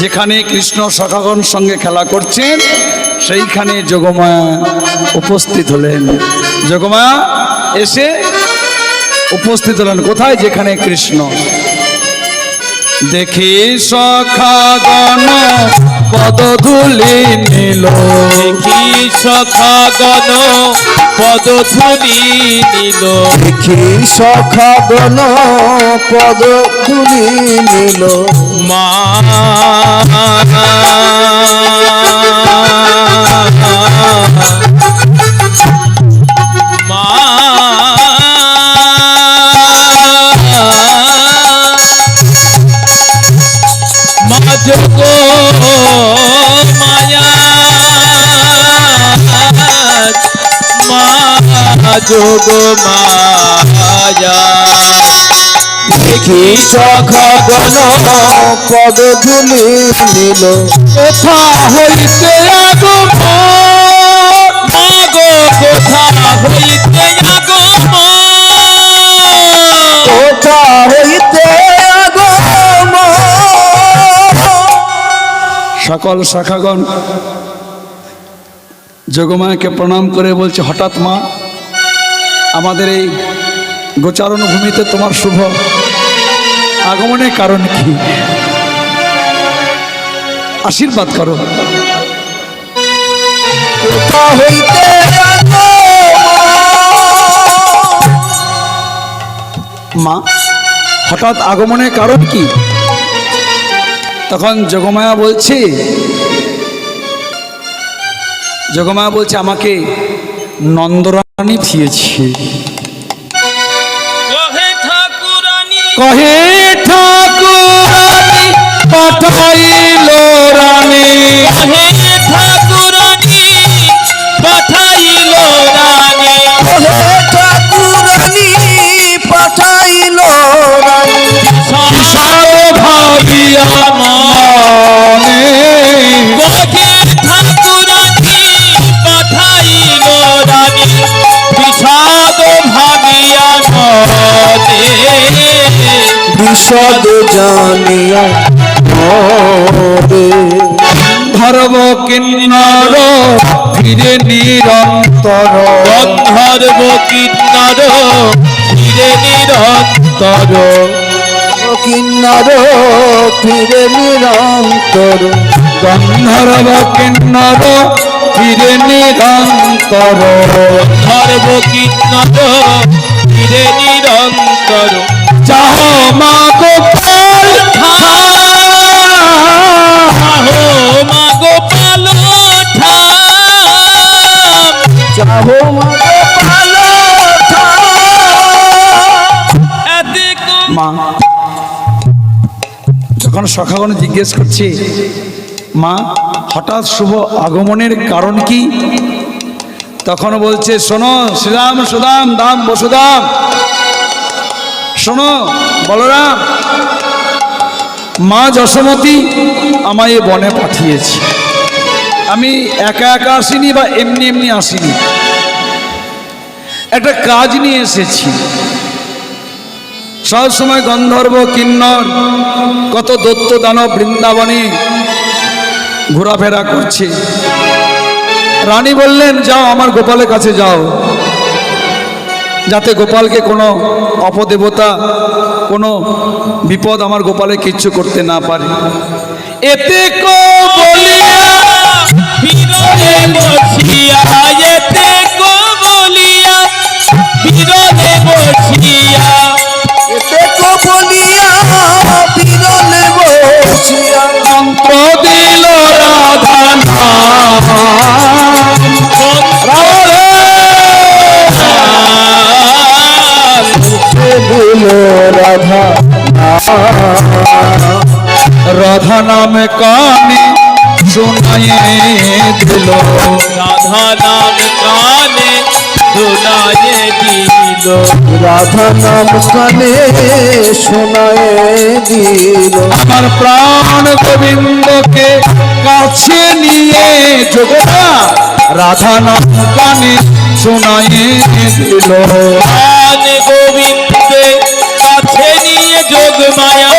যেখানে কৃষ্ণ সখাগণ সঙ্গে খেলা করছেন, সেইখানে যোগমায়া উপস্থিত হলেন। যোগমায়া এসে উপস্থিত হলেন। কোথায়? যেখানে কৃষ্ণ। দেখি সখাগণ পদধুলি নিল। দেখি সখাগণ পদধুলি নিল। দেখি সখাগণ পদ তুলি নিল। মা মা যোগ মায়া দেখি সখাগণ পদ তুলি নিল? কোথা হইতে আগো মাগো কোথা হইতে আগো কোথা হইতে আগম সকল শাখাগণ যোগমায়াকে প্রণাম করে বলছে হঠাৎ মা আমাদের এই গোচারণ ভূমিতে তোমার শুভ আগমনের কারণ কি? আশীর্বাদ করো। মা? হঠাৎ আগমনের কারণ কি? তখন যোগমায়া বলছে যোগমায়া বলছে আমাকে নন্দরানী দিয়েছে। কহে ঠাকুরানী। কহে ঠাকুরানী পাঠাইল রানী। কহে ঠাকুরানী পাঠাইল রানী। ওহে ঠাকুরানী পাঠাইল রানী। বিষাদ ভাবিয়া বিশদ জানিয়া ধর্ম কিন্নর ফিরে নিরন্তর। গন্ধর্ব কিন্নর ধীরে নিরন্তর। কিন্নর ফিরে নিরন্তর। গন্ধর্ব কিন্নর ফিরে নিরন্তর। গন্ধর্ব কিন্নর ধীরে নিরন্তর। মা যখন সখাগণ জিজ্ঞেস করছে, মা, হঠাৎ শুভ আগমনের কারণ কি? তখন বলছে, শোনো, শ্রীরাম সুদাম, দাম বসুদাম। শোনো, বলরাম, মা যশোমতী আমায় এ বনে পাঠিয়েছে। আমি একা একা আসিনি বা এমনি এমনি আসিনি। একটা কাজ নিয়ে এসেছি। সব সময় গন্ধর্ব, কিন্নর, কত দত্ত দানব বৃন্দাবনে ঘোরাফেরা করছে। রানী বললেন, যাও, আমার গোপালের কাছে যাও। যাতে গোপালকে কোনো অপদেবতা, কোনো বিপদ আমার গোপালে কিচ্ছু করতে না পারে। এতে কো বলিয়া বিরলে বসিয়া এতে কো বিরলে বসিয়া মন্ত্র দিল রাধা নাম। দিল রাধা রাধা নাম কানে শোনায়ে দিল। রাধা নাম কানে শোনায়ে দিল রাধা নাম কানে শোনায় দিল। আমার প্রাণ গোবিন্দকে কাছে নিয়ে যোগরা রাধা নাম কানে শোনায়ে দিল। প্রাণ গোবিন্দে কাছে নিয়ে যোগ মায়া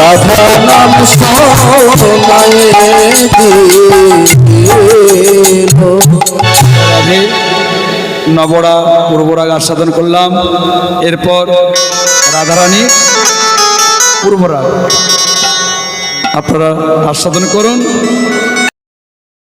রাধা নবরা পূর্বরাগ আস্বাদন করলাম। এরপর রাধারানী পূর্বরাগ। আপনারা আস্বাদন করুন।